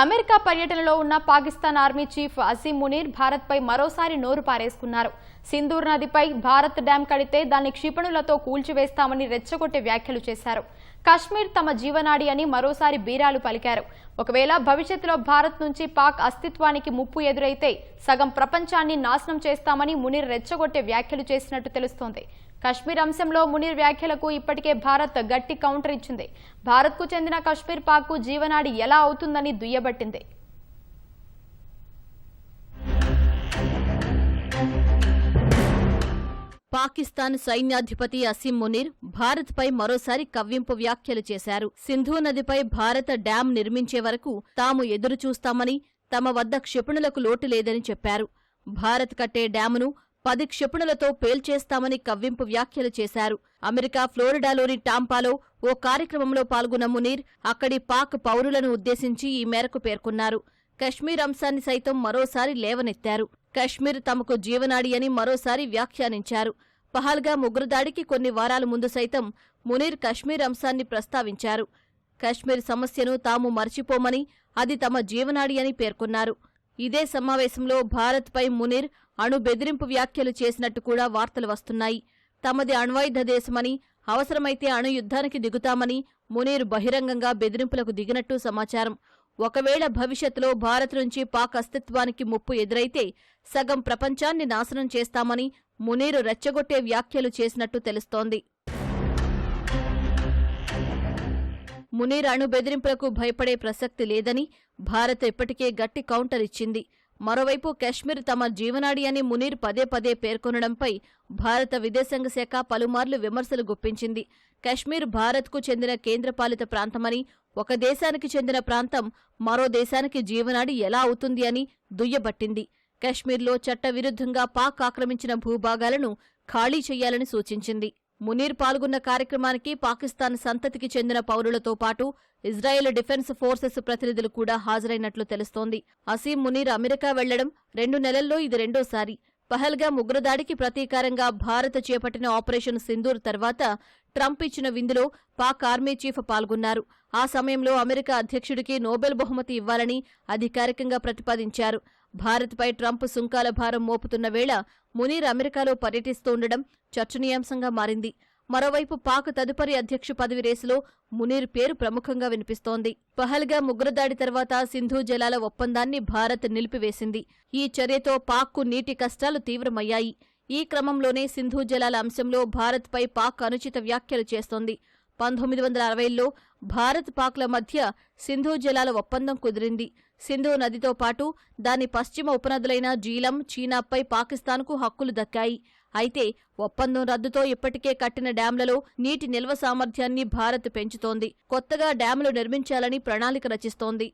America పర్యటనలో ఉన్న Pakistan army chief Asim Munir భారత్పై మరోసారి నోరు పారేసుకున్నారు. సింధూర్ నదిపై భారత్ డ్యాం కడితే దాన్ని క్షిపణులతో కూల్చివేస్తామని రెచ్చగొట్టే వ్యాఖ్యలు చేశారు. కశ్మీర్ తమ జీవనాడి అని మరోసారి బీరాలు పలికారు. ఒకవేళ భవిష్యత్తులో భారత్ నుంచి పాక్ అస్తిత్వానికి ముప్పు ఎదురైతే సగం ప్రపంచాన్ని నాశనం చేస్తామని మునిర్ రెచ్చగొట్టే వ్యాఖ్యలు చేసినట్టు తెలుస్తోంది. కశ్మీర్ అంశంలో మునిర్ వ్యాఖ్యలకు ఇప్పటికే భారత్ గట్టి కౌంటర్ ఇచ్చింది. భారత్కు చెందిన కశ్మీర్ పాక్కు జీవనాడి ఎలా అవుతుందని దుయ్యబట్టింది. పాకిస్తాన్ సైన్యాధిపతి అసీం మునీర్ భారత్పై మరోసారి కవ్వింపు వ్యాఖ్యలు చేశారు. సింధు నదిపై భారత డ్యాం నిర్మించే వరకు తాము ఎదురుచూస్తామని తమ వద్ద క్షిపణులకు లోటు లేదని చెప్పారు. భారత్ కట్టే డ్యామును పది క్షిపణులతో పేల్చేస్తామని కవ్వింపు వ్యాఖ్యలు చేశారు. అమెరికా ఫ్లోరిడాలోని టాంపాలో ఓ కార్యక్రమంలో పాల్గొన్న మునీర్ అక్కడి పాక్ పౌరులను ఉద్దేశించి ఈ మేరకు పేర్కొన్నారు. కశ్మీర్ అంశాన్ని సైతం మరోసారి లేవనెత్తారు. కశ్మీర్ తమకు జీవనాడి అని మరోసారి వ్యాఖ్యానించారు. పహల్గా ముగ్గురుదాడికి కొన్ని వారాల ముందు సైతం మునీర్ కశ్మీర్ అంశాన్ని ప్రస్తావించారు. కశ్మీర్ సమస్యను తాము మర్చిపోమని అది తమ జీవనాడి అని పేర్కొన్నారు. ఇదే సమావేశంలో భారత్పై మునీర్ అణు బెదిరింపు వ్యాఖ్యలు చేసినట్టు కూడా వార్తలు వస్తున్నాయి. తమది అణ్వాయుధ దేశమని అవసరమైతే అణు యుద్ధానికి దిగుతామని మునీర్ బహిరంగంగా బెదిరింపులకు దిగినట్టు సమాచారం. ఒకవేళ భవిష్యత్తులో భారత్ నుంచి పాక్ అస్తిత్వానికి ముప్పు ఎదురైతే సగం ప్రపంచాన్ని నాశనం చేస్తామని మునీరు రెచ్చగొట్టే వ్యాఖ్యలు చేసినట్టు తెలుస్తోంది. మునీర్ అణు బెదిరింపులకు భయపడే ప్రసక్తి లేదని భారత్ ఇప్పటికే గట్టి కౌంటర్ ఇచ్చింది. మరోవైపు కశ్మీర్ తమ జీవనాడి అని మునీర్ పదే పదే పేర్కొనడంపై భారత విదేశాంగ శాఖ పలుమార్లు విమర్శలు గుప్పించింది. కశ్మీర్ భారత్కు చెందిన కేంద్రపాలిత ప్రాంతమని ఒక దేశానికి చెందిన ప్రాంతం మరో దేశానికి జీవనాడి ఎలా అవుతుంది అని దుయ్యబట్టింది. కశ్మీర్లో చట్టవిరుద్ధంగా పాక్ ఆక్రమించిన భూభాగాలను ఖాళీ చేయాలని సూచించింది. మునీర్ పాల్గొన్న కార్యక్రమానికి పాకిస్తాన్ సంతతికి చెందిన పౌరులతో పాటు ఇజ్రాయెల్ డిఫెన్స్ ఫోర్సెస్ ప్రతినిధులు కూడా హాజరైనట్లు తెలుస్తోంది. అసీం మునీర్ అమెరికా వెళ్ళడం రెండు నెలల్లో ఇది రెండోసారి. పహల్గా ఉగ్రదాడికి ప్రతీకారంగా భారత్ చేపట్టిన ఆపరేషన్ సింధూర్ తర్వాత ట్రంప్ ఇచ్చిన విందులో పాక్ ఆర్మీ చీఫ్ పాల్గొన్నారు. ఆ సమయంలో అమెరికా అధ్యక్షుడికి నోబెల్ బహుమతి ఇవ్వాలని అధికారికంగా ప్రతిపాదించారు. భారత్పై ట్రంప్ సుంకాల భారం మోపుతున్న వేళ మునీర్ అమెరికాలో పర్యటిస్తూ ఉండడం చర్చనీయాంశంగా మారింది. మరోవైపు పాక్ తదుపరి అధ్యక్ష పదవి రేసులో మునీర్ పేరు ప్రముఖంగా వినిపిస్తోంది. పహల్గా ముగ్రదాడి తర్వాత సింధు జలాల ఒప్పందాన్ని భారత్ నిలిపివేసింది. ఈ చర్యతో పాక్కు నీటి కష్టాలు తీవ్రమయ్యాయి. ఈ క్రమంలోనే సింధు జలాల అంశంలో భారత్పై పాక్ అనుచిత వ్యాఖ్యలు చేస్తోంది. పంతొమ్మిది వందల అరవైలో భారత్ పాక్ల మధ్య సింధు జలాల ఒప్పందం కుదిరింది. సింధు నదితో పాటు దాని పశ్చిమ ఉపనదులైన జీలం చీనాపై పాకిస్తాన్కు హక్కులు దక్కాయి. అయితే ఒప్పందం రద్దుతో ఇప్పటికే కట్టిన డ్యాంలలో నీటి నిల్వ సామర్థ్యాన్ని భారత్ పెంచుతోంది. కొత్తగా డ్యాంలు నిర్మించాలని ప్రణాళిక రచిస్తోంది.